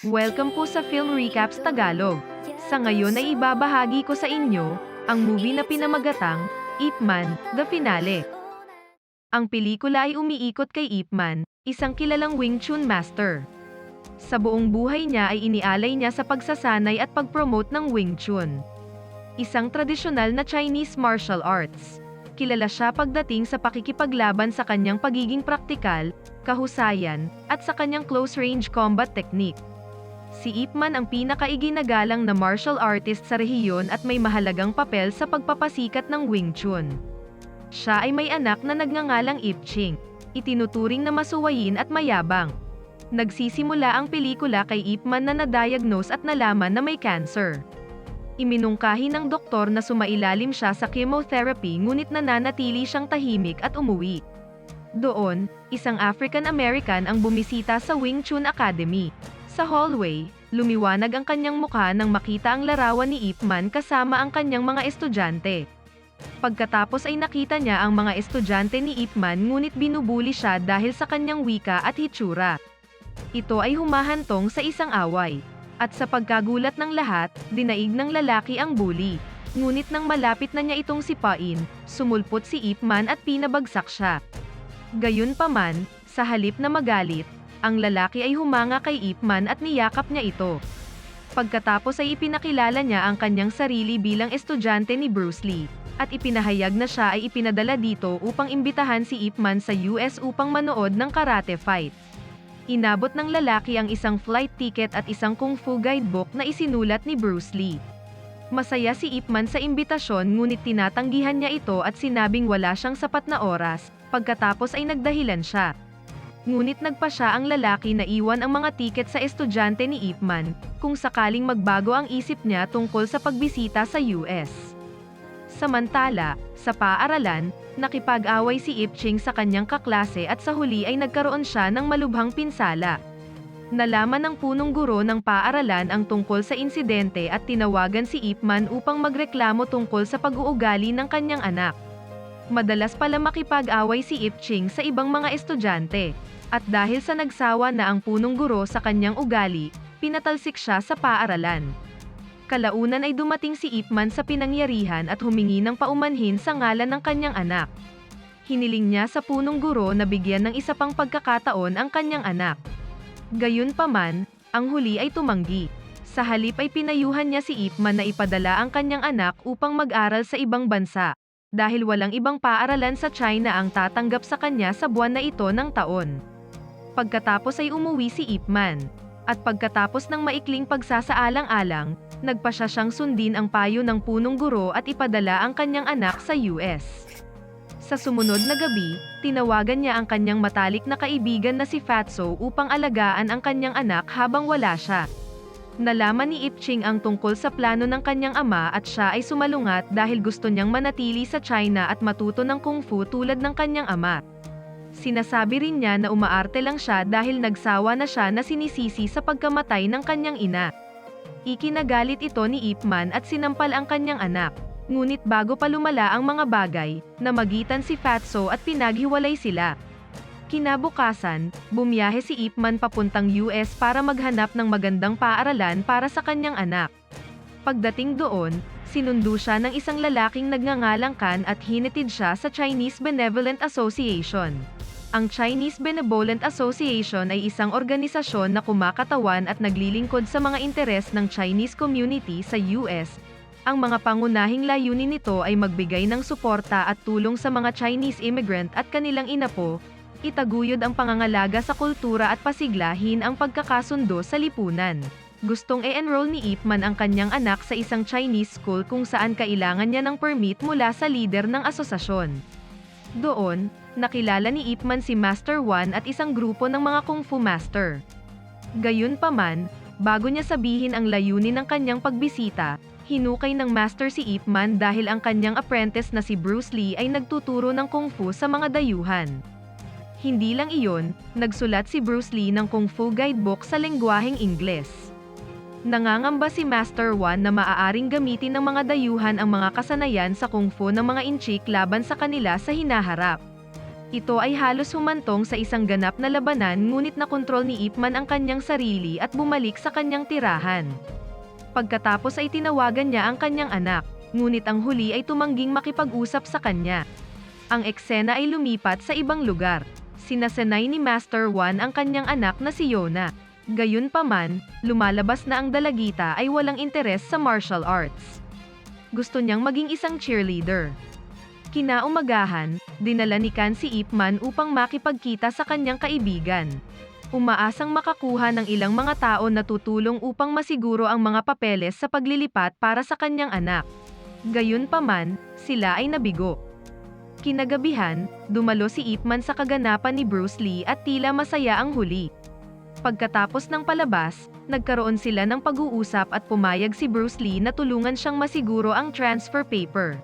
Welcome po sa Film Recaps Tagalog. Sa ngayon ay ibabahagi ko sa inyo, ang movie na pinamagatang, Ip Man, The Finale. Ang pelikula ay umiikot kay Ip Man, isang kilalang Wing Chun master. Sa buong buhay niya ay inialay niya sa pagsasanay at pag-promote ng Wing Chun. Isang tradisyonal na Chinese martial arts. Kilala siya pagdating sa pakikipaglaban sa kanyang pagiging praktikal, kahusayan, at sa kanyang close-range combat technique. Si Ip Man ang pinakaiginagalang na martial artist sa rehiyon at may mahalagang papel sa pagpapasikat ng Wing Chun. Siya ay may anak na nagngangalang Ip Ching, itinuturing na masuwayin at mayabang. Nagsisimula ang pelikula kay Ip Man na na-diagnose at nalaman na may cancer. Iminungkahi ng doktor na sumailalim siya sa chemotherapy ngunit nananatili siyang tahimik at umuwi. Doon, isang African-American ang bumisita sa Wing Chun Academy. Sa hallway, lumiwanag ang kanyang mukha nang makita ang larawan ni Ip Man kasama ang kanyang mga estudyante. Pagkatapos ay nakita niya ang mga estudyante ni Ip Man ngunit binubuli siya dahil sa kanyang wika at hitsura. Ito ay humahantong sa isang away. At sa pagkagulat ng lahat, dinaig ng lalaki ang bully. Ngunit nang malapit na niya itong sipain, sumulpot si Ip Man at pinabagsak siya. Gayunpaman, sa halip na magalit, ang lalaki ay humanga kay Ip Man at niyakap niya ito. Pagkatapos ay ipinakilala niya ang kanyang sarili bilang estudyante ni Bruce Lee, at ipinahayag na siya ay ipinadala dito upang imbitahan si Ip Man sa US upang manood ng karate fight. Inabot ng lalaki ang isang flight ticket at isang kung fu guidebook na isinulat ni Bruce Lee. Masaya si Ip Man sa imbitasyon ngunit tinatanggihan niya ito at sinabing wala siyang sapat na oras, pagkatapos ay nagdahilan siya. Ngunit nagpa siya ang lalaki na iwan ang mga tiket sa estudyante ni Ip Man, kung sakaling magbago ang isip niya tungkol sa pagbisita sa US. Samantala, sa paaralan, nakipag-away si Ip Ching sa kanyang kaklase at sa huli ay nagkaroon siya ng malubhang pinsala. Nalaman ng punong guro ng paaralan ang tungkol sa insidente at tinawagan si Ip Man upang magreklamo tungkol sa pag-uugali ng kanyang anak. Madalas pala makipag-away si Ip Ching sa ibang mga estudyante. At dahil sa nagsawa na ang punong guro sa kanyang ugali, pinatalsik siya sa paaralan. Kalaunan ay dumating si Ip Man sa pinangyarihan at humingi ng paumanhin sa ngalan ng kanyang anak. Hiniling niya sa punong guro na bigyan ng isa pang pagkakataon ang kanyang anak. Gayunpaman, ang huli ay tumanggi. Sa halip ay pinayuhan niya si Ip Man na ipadala ang kanyang anak upang mag-aral sa ibang bansa. Dahil walang ibang paaralan sa China ang tatanggap sa kanya sa buwan na ito ng taon. Pagkatapos ay umuwi si Ip Man. At pagkatapos ng maikling pagsasaalang-alang, nagpa siya siyang sundin ang payo ng punong guro at ipadala ang kanyang anak sa US. Sa sumunod na gabi, tinawagan niya ang kanyang matalik na kaibigan na si Fatso upang alagaan ang kanyang anak habang wala siya. Nalaman ni Ipching ang tungkol sa plano ng kanyang ama at siya ay sumalungat dahil gusto niyang manatili sa China at matuto ng kung fu tulad ng kanyang ama. Sinasabi rin niya na umaarte lang siya dahil nagsawa na siya na sinisisi sa pagkamatay ng kanyang ina. Ikinagalit ito ni Ip Man at sinampal ang kanyang anak. Ngunit bago pa lumala ang mga bagay, namagitan si Fatso at pinaghiwalay sila. Kinabukasan, bumiyahe si Ip Man papuntang US para maghanap ng magandang paaralan para sa kanyang anak. Pagdating doon, sinundo siya ng isang lalaking nagngangalang Kan at hinitid siya sa Chinese Benevolent Association. Ang Chinese Benevolent Association ay isang organisasyon na kumakatawan at naglilingkod sa mga interes ng Chinese community sa US. Ang mga pangunahing layunin nito ay magbigay ng suporta at tulong sa mga Chinese immigrant at kanilang inapo, itaguyod ang pangangalaga sa kultura at pasiglahin ang pagkakasundo sa lipunan. Gustong e-enroll ni Ip Man ang kanyang anak sa isang Chinese school kung saan kailangan niya ng permit mula sa leader ng asosasyon. Doon, nakilala ni Ip Man si Master Wan at isang grupo ng mga Kung Fu Master. Gayunpaman, bago niya sabihin ang layunin ng kanyang pagbisita, hinukay ng Master si Ip Man dahil ang kanyang apprentice na si Bruce Lee ay nagtuturo ng Kung Fu sa mga dayuhan. Hindi lang iyon, nagsulat si Bruce Lee ng Kung Fu guidebook sa lengguaheng Ingles. Nangangamba si Master Wan na maaaring gamitin ng mga dayuhan ang mga kasanayan sa Kung Fu ng mga inchik laban sa kanila sa hinaharap. Ito ay halos humantong sa isang ganap na labanan ngunit nakontrol ni Ip Man ang kanyang sarili at bumalik sa kanyang tirahan. Pagkatapos ay tinawagan niya ang kanyang anak, ngunit ang huli ay tumangging makipag-usap sa kanya. Ang eksena ay lumipat sa ibang lugar. Sinasanay ni Master One ang kanyang anak na si Yona. Gayunpaman, lumalabas na ang dalagita ay walang interes sa martial arts. Gusto niyang maging isang cheerleader. Kinaumagahan, dinala ni Kan si Ip Man upang makipagkita sa kanyang kaibigan. Umaasang makakuha ng ilang mga tao na tutulong upang masiguro ang mga papeles sa paglilipat para sa kanyang anak. Gayunpaman, sila ay nabigo. Kinagabihan, dumalo si Ip Man sa kaganapan ni Bruce Lee at tila masaya ang huli. Pagkatapos ng palabas, nagkaroon sila ng pag-uusap at pumayag si Bruce Lee na tulungan siyang masiguro ang transfer paper.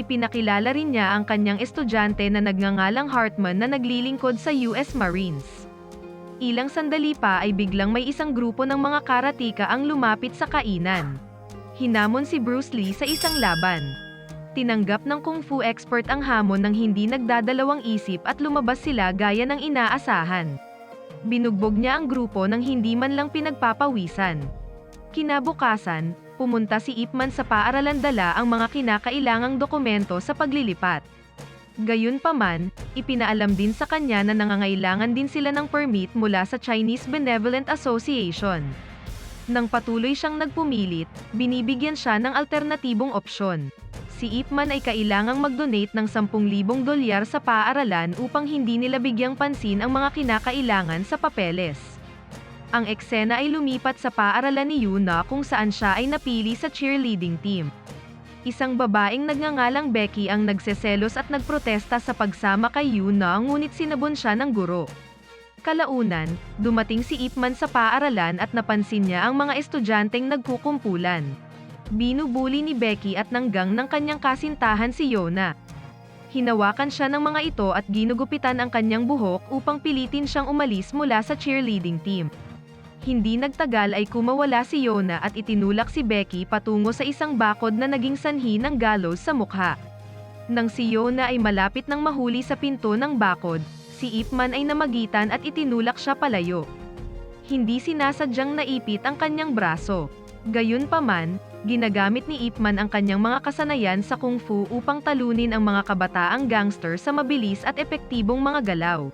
Ipinakilala rin niya ang kanyang estudyante na nagngangalang Hartman na naglilingkod sa US Marines. Ilang sandali pa ay biglang may isang grupo ng mga karatika ang lumapit sa kainan. Hinamon si Bruce Lee sa isang laban. Tinanggap ng kung fu expert ang hamon ng hindi nagdadalawang isip at lumabas sila gaya ng inaasahan. Binugbog niya ang grupo ng hindi man lang pinagpapawisan. Kinabukasan, pumunta si Ip Man sa paaralan dala ang mga kinakailangang dokumento sa paglilipat. Gayunpaman, ipinaalam din sa kanya na nangangailangan din sila ng permit mula sa Chinese Benevolent Association. Nang patuloy siyang nagpumilit, binibigyan siya ng alternatibong opsyon. Si Ip Man ay kailangang mag-donate ng 10,000 dolyar sa paaralan upang hindi nila bigyang pansin ang mga kinakailangan sa papeles. Ang eksena ay lumipat sa paaralan ni Yuna kung saan siya ay napili sa cheerleading team. Isang babaeng nagngangalang Becky ang nagseselos at nagprotesta sa pagsama kay Yuna ngunit sinabon siya ng guro. Kalaunan, dumating si Ipman sa paaralan at napansin niya ang mga estudyanteng nagkukumpulan. Binubuli ni Becky at nanggang ng kanyang kasintahan si Yona. Hinawakan siya ng mga ito at ginugupitan ang kanyang buhok upang pilitin siyang umalis mula sa cheerleading team. Hindi nagtagal ay kumawala si Yona at itinulak si Becky patungo sa isang bakod na naging sanhi ng gallows sa mukha. Nang si Yona ay malapit ng mahuli sa pinto ng bakod, si Ipman ay namagitan at itinulak siya palayo. Hindi sinasadyang naipit ang kanyang braso. Gayunpaman, ginagamit ni Ipman ang kanyang mga kasanayan sa kung fu upang talunin ang mga kabataang gangster sa mabilis at epektibong mga galaw.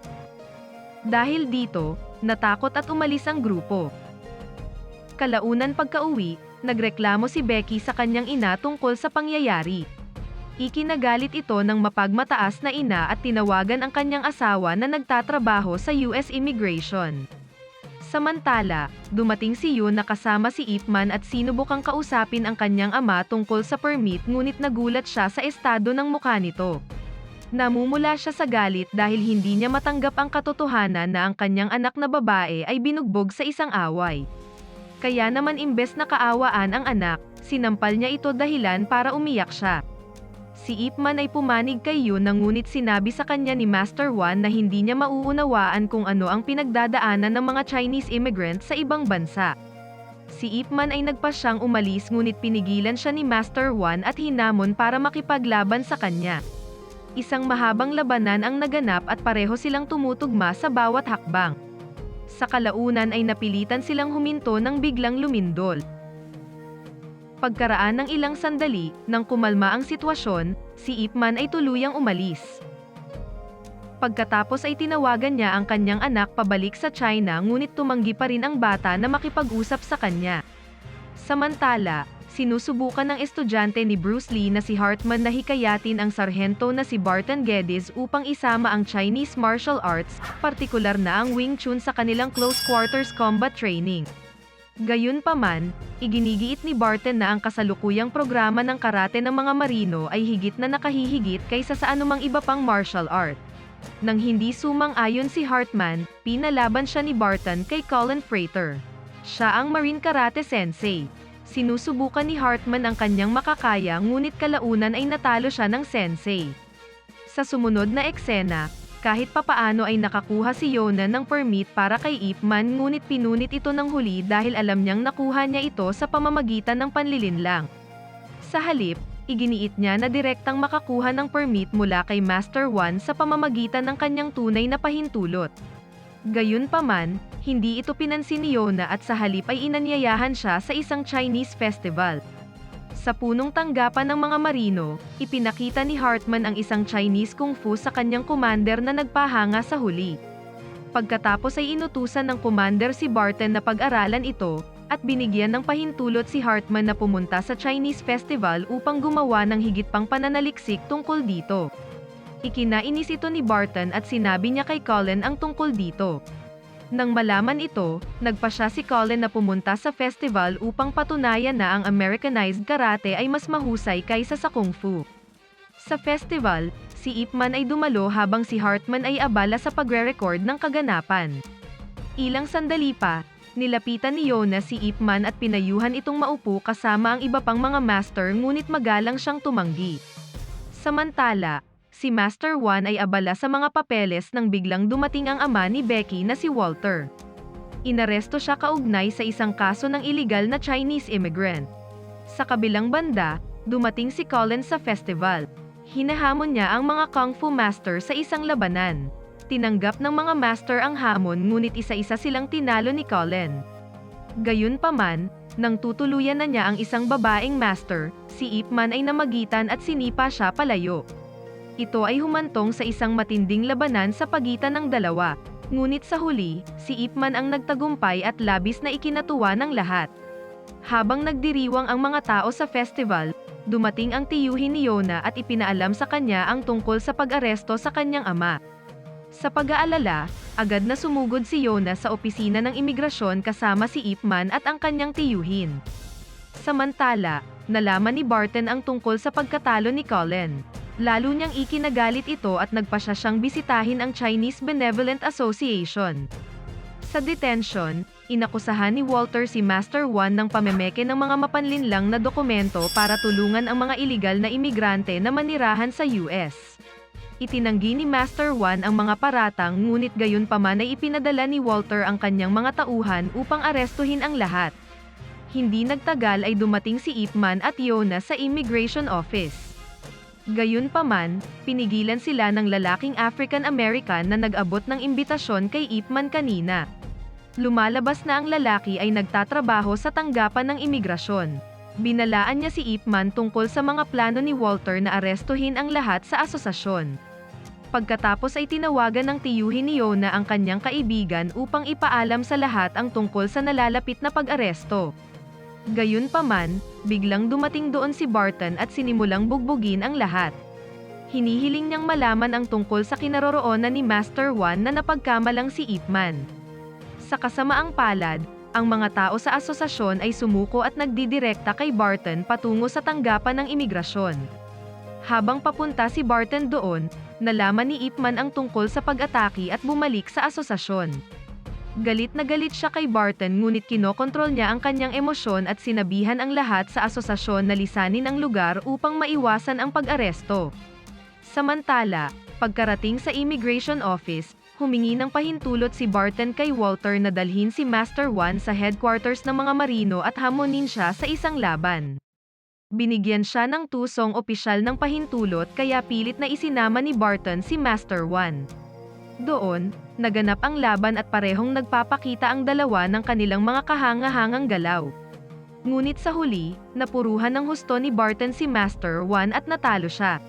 Dahil dito, natakot at umalis ang grupo. Kalaunan pagkauwi, nagreklamo si Becky sa kanyang ina tungkol sa pangyayari. Ikinagalit ito ng mapagmataas na ina at tinawagan ang kanyang asawa na nagtatrabaho sa US Immigration. Samantala, dumating si Yun na kasama si Ipman at sinubukang kausapin ang kanyang ama tungkol sa permit ngunit nagulat siya sa estado ng mukha nito. Namumula siya sa galit dahil hindi niya matanggap ang katotohanan na ang kanyang anak na babae ay binugbog sa isang away. Kaya naman imbes na kaawaan ang anak, sinampal niya ito dahilan para umiyak siya. Si Ipman ay pumanig kay Yun na ngunit sinabi sa kanya ni Master One na hindi niya mauunawaan kung ano ang pinagdadaanan ng mga Chinese immigrants sa ibang bansa. Si Ipman ay nagpasyang umalis ngunit pinigilan siya ni Master One at hinamon para makipaglaban sa kanya. Isang mahabang labanan ang naganap at pareho silang tumutugma sa bawat hakbang. Sa kalaunan ay napilitan silang huminto ng biglang lumindol. Pagkaraan ng ilang sandali, nang kumalma ang sitwasyon, si Ipman ay tuluyang umalis. Pagkatapos ay tinawagan niya ang kanyang anak pabalik sa China ngunit tumanggi pa rin ang bata na makipag-usap sa kanya. Samantala, sinusubukan ng estudyante ni Bruce Lee na si Hartman na hikayatin ang sarhento na si Barton Geddes upang isama ang Chinese martial arts, partikular na ang Wing Chun sa kanilang close quarters combat training. Gayunpaman, iginigiit ni Barton na ang kasalukuyang programa ng karate ng mga marino ay higit na nakahihigit kaysa sa anumang iba pang martial art. Nang hindi sumang-ayon si Hartman, pinalaban siya ni Barton kay Colin Frater. Siya ang Marine Karate Sensei. Sinusubukan ni Hartman ang kanyang makakaya ngunit kalaunan ay natalo siya ng sensei. Sa sumunod na eksena, kahit papaano ay nakakuha si Yona ng permit para kay Ipman ngunit pinunit ito ng huli dahil alam niyang nakuha niya ito sa pamamagitan ng panlilinlang. Sa halip, iginiit niya na direktang makakuha ng permit mula kay Master 1 sa pamamagitan ng kanyang tunay na pahintulot. Gayunpaman, hindi ito pinansin ni Yona at sa halip ay inanyayahan siya sa isang Chinese festival. Sa punong tanggapan ng mga marino, ipinakita ni Hartman ang isang Chinese kung fu sa kanyang commander na nagpahanga sa huli. Pagkatapos ay inutusan ng commander si Barton na pag-aralan ito, at binigyan ng pahintulot si Hartman na pumunta sa Chinese festival upang gumawa ng higit pang pananaliksik tungkol dito. Ikinainis ito ni Barton at sinabi niya kay Colin ang tungkol dito. Nang malaman ito, nagpa siya si Colin na pumunta sa festival upang patunayan na ang Americanized karate ay mas mahusay kaysa sa kung fu. Sa festival, si Ip Man ay dumalo habang si Hartman ay abala sa pagre-record ng kaganapan. Ilang sandali pa, nilapitan ni Yona si Ip Man at pinayuhan itong maupo kasama ang iba pang mga master ngunit magalang siyang tumanggi. Samantala, si Master 1 ay abala sa mga papeles nang biglang dumating ang ama ni Becky na si Walter. Inaresto siya kaugnay sa isang kaso ng illegal na Chinese immigrant. Sa kabilang banda, dumating si Colin sa festival. Hinahamon niya ang mga kung fu master sa isang labanan. Tinanggap ng mga master ang hamon ngunit isa-isa silang tinalo ni Colin. Gayunpaman, nang tutuluyan na niya ang isang babaeng master, si Ip Man ay namagitan at sinipa siya palayo. Ito ay humantong sa isang matinding labanan sa pagitan ng dalawa. Ngunit sa huli, si Ip Man ang nagtagumpay at labis na ikinatuwa ng lahat. Habang nagdiriwang ang mga tao sa festival, dumating ang tiyuhin ni Yona at ipinaalam sa kanya ang tungkol sa pag-aresto sa kanyang ama. Sa pag-aalala, agad na sumugod si Yona sa opisina ng imigrasyon kasama si Ip Man at ang kanyang tiyuhin. Samantala, nalaman ni Barton ang tungkol sa pagkatalo ni Colin. Lalo niyang ikinagalit ito at nagpasya siyang bisitahin ang Chinese Benevolent Association. Sa detention, inakusahan ni Walter si Master 1 ng pamemeke ng mga mapanlinlang na dokumento para tulungan ang mga iligal na imigrante na manirahan sa US. Itinanggi ni Master 1 ang mga paratang ngunit gayon pa man ay ipinadala ni Walter ang kanyang mga tauhan upang arestuhin ang lahat. Hindi nagtagal ay dumating si Ipman at Yona sa Immigration Office. Gayunpaman, pinigilan sila ng lalaking African-American na nag-abot ng imbitasyon kay Ipman kanina. Lumalabas na ang lalaki ay nagtatrabaho sa tanggapan ng imigrasyon. Binalaan niya si Ipman tungkol sa mga plano ni Walter na arestuhin ang lahat sa asosasyon. Pagkatapos ay tinawagan ng tiyuhin ni Yona ang kanyang kaibigan upang ipaalam sa lahat ang tungkol sa nalalapit na pag-aresto. Gayunpaman, biglang dumating doon si Barton at sinimulang bugbugin ang lahat. Hinihiling niyang malaman ang tungkol sa kinaroroonan ni Master 1 na napagkamalang si Ipman. Sa kasamaang palad, ang mga tao sa asosasyon ay sumuko at nagdidirekta kay Barton patungo sa tanggapan ng imigrasyon. Habang papunta si Barton doon, nalaman ni Ipman ang tungkol sa pag-atake at bumalik sa asosasyon. Galit na galit siya kay Barton ngunit kinokontrol niya ang kanyang emosyon at sinabihan ang lahat sa asosasyon na lisanin ang lugar upang maiwasan ang pag-aresto. Samantala, pagkarating sa immigration office, humingi ng pahintulot si Barton kay Walter na dalhin si Master 1 sa headquarters ng mga marino at hamonin siya sa isang laban. Binigyan siya ng tusong opisyal ng pahintulot kaya pilit na isinama ni Barton si Master 1. Doon, naganap ang laban at parehong nagpapakita ang dalawa ng kanilang mga kahanga-hangang galaw. Ngunit sa huli, napuruhan ng husto ni Barton si Master 1 at natalo siya.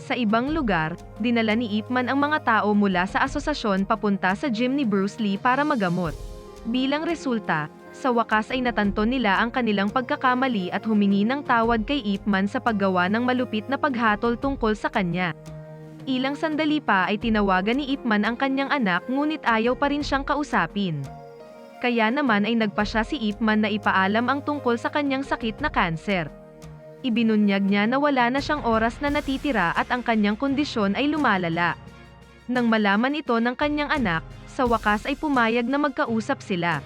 Sa ibang lugar, dinala ni Ipman ang mga tao mula sa asosasyon papunta sa gym ni Bruce Lee para magamot. Bilang resulta, sa wakas ay natanto nila ang kanilang pagkakamali at humingi ng tawad kay Ipman sa paggawa ng malupit na paghatol tungkol sa kanya. Ilang sandali pa ay tinawagan ni Ipman ang kanyang anak ngunit ayaw pa rin siyang kausapin. Kaya naman ay nagpa siya si Ipman na ipaalam ang tungkol sa kanyang sakit na kanser. Ibinunyag niya na wala na siyang oras na natitira at ang kanyang kondisyon ay lumalala. Nang malaman ito ng kanyang anak, sa wakas ay pumayag na magkausap sila.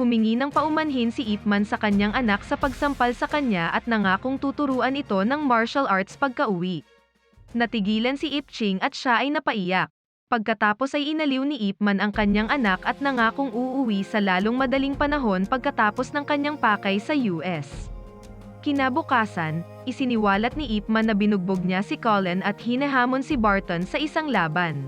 Humingi ng paumanhin si Ipman sa kanyang anak sa pagsampal sa kanya at nangakong tuturuan ito ng martial arts pagka-uwi. Natigilan si Ipching at siya ay napaiyak. Pagkatapos ay inaliw ni Ipman ang kanyang anak at nangakong uuwi sa lalong madaling panahon pagkatapos ng kanyang pakay sa US. Kinabukasan, isiniwalat ni Ip Man na binugbog niya si Colin at hinahamon si Barton sa isang laban.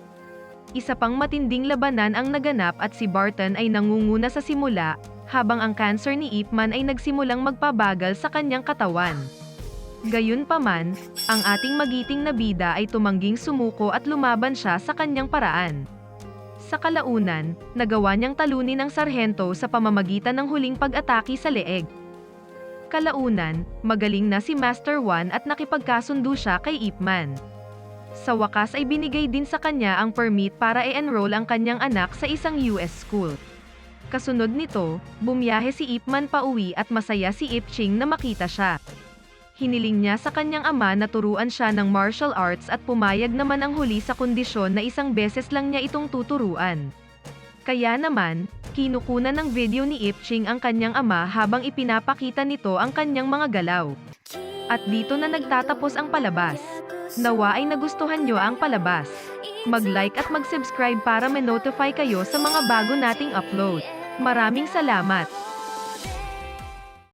Isa pang matinding labanan ang naganap at si Barton ay nangunguna sa simula, habang ang cancer ni Ip Man ay nagsimulang magpabagal sa kanyang katawan. Gayunpaman, ang ating magiting na bida ay tumangging sumuko at lumaban siya sa kanyang paraan. Sa kalaunan, nagawa niyang talunin ang sarhento sa pamamagitan ng huling pag-atake sa leeg. Kalaunan, magaling na si Master One at nakipagkasundo siya kay Ip Man. Sa wakas ay binigay din sa kanya ang permit para i-enroll ang kanyang anak sa isang US school. Kasunod nito, bumiyahe si Ip Man pauwi at masaya si Ip Ching na makita siya. Hiniling niya sa kanyang ama na turuan siya ng martial arts at pumayag naman ang huli sa kondisyon na isang beses lang niya itong tuturuan. Kaya naman, kinukunan ng video ni Ip Ching ang kanyang ama habang ipinapakita nito ang kanyang mga galaw. At dito na nagtatapos ang palabas. Nawa ay nagustuhan nyo ang palabas. Mag-like at mag-subscribe para ma-notify kayo sa mga bago nating upload. Maraming salamat!